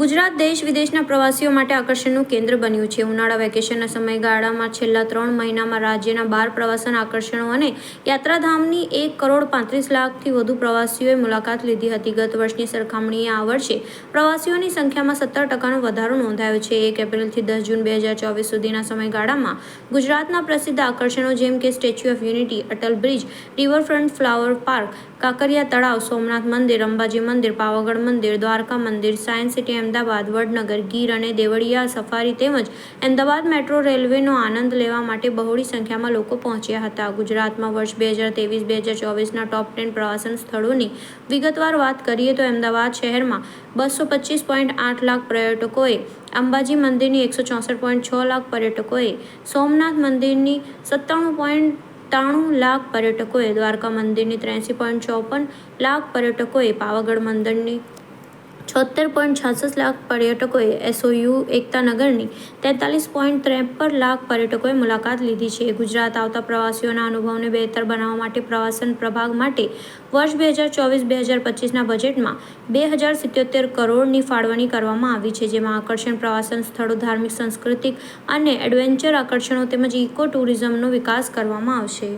ગુજરાત દેશ વિદેશના પ્રવાસીઓ માટે આકર્ષણનું કેન્દ્ર બન્યું છે. ઉનાળા વેકેશનના સમયગાળામાં છેલ્લા ત્રણ મહિનામાં રાજ્યના બાર પ્રવાસન આકર્ષણો અને યાત્રાધામની એક કરોડ પાંત્રીસ લાખથી વધુ પ્રવાસીઓએ મુલાકાત લીધી હતી. ગત વર્ષની સરખામણીએ આ વર્ષે પ્રવાસીઓની સંખ્યામાં સત્તર ટકાનો વધારો નોંધાયો છે. એક એપ્રિલથી દસ જૂન બે હજાર ચોવીસ સુધીના સમયગાળામાં ગુજરાતના પ્રસિદ્ધ આકર્ષણો જેમ કે statue of unity, Atal bridge, riverfront flower park, Kankaria તળાવ, સોમનાથ મંદિર, અંબાજી મંદિર, પાવાગઢ મંદિર, દ્વારકા મંદિર, સાયન્સ સિટી અમદાવાદ, વડનગર, ગીર અને દેવળિયા સફારી તેમજ અમદાવાદ મેટ્રો રેલવેનો આનંદ લેવા માટે બહોળી સંખ્યામાં લોકો પહોંચ્યા હતા. ગુજરાતમાં વર્ષ બે હજાર ત્રેવીસ, બે હજાર ચોવીસના ટોપ ટેન પ્રવાસન સ્થળોની વિગતવાર વાત કરીએ તો અમદાવાદ શહેરમાં બસો પચીસ પોઈન્ટ આઠ લાખ પર્યટકોએ, અંબાજી મંદિરની એકસો ચોસઠ પોઈન્ટ છ લાખ પર્યટકોએ, સોમનાથ મંદિરની સત્તાણું પોઈન્ટ ત્રાણું લાખ પર્યટકોએ, દ્વારકા મંદિરની ત્ર્યાસી પોઈન્ટ ચોપન લાખ પર્યટકોએ, પાવાગઢ મંદિરની છોતેર પોઈન્ટ છાસઠ લાખ પર્યટકોએ એસઓયુ એકતાનગરની તેતાલીસ પોઈન્ટ ત્રેપન લાખ પર્યટકોએ મુલાકાત લીધી છે. ગુજરાત આવતા પ્રવાસીઓના અનુભવને બહેતર બનાવવા માટે પ્રવાસન પ્રભાગ માટે વર્ષ બે હજાર ચોવીસ બે હજાર પચીસના બજેટમાં બે હજાર સિત્યોતેર કરોડની ફાળવણી કરવામાં આવી છે, જેમાં આકર્ષણ પ્રવાસન સ્થળો, ધાર્મિક, સાંસ્કૃતિક અને એડવેન્ચર આકર્ષણો તેમજ ઇકો ટુરિઝમનો વિકાસ કરવામાં આવશે.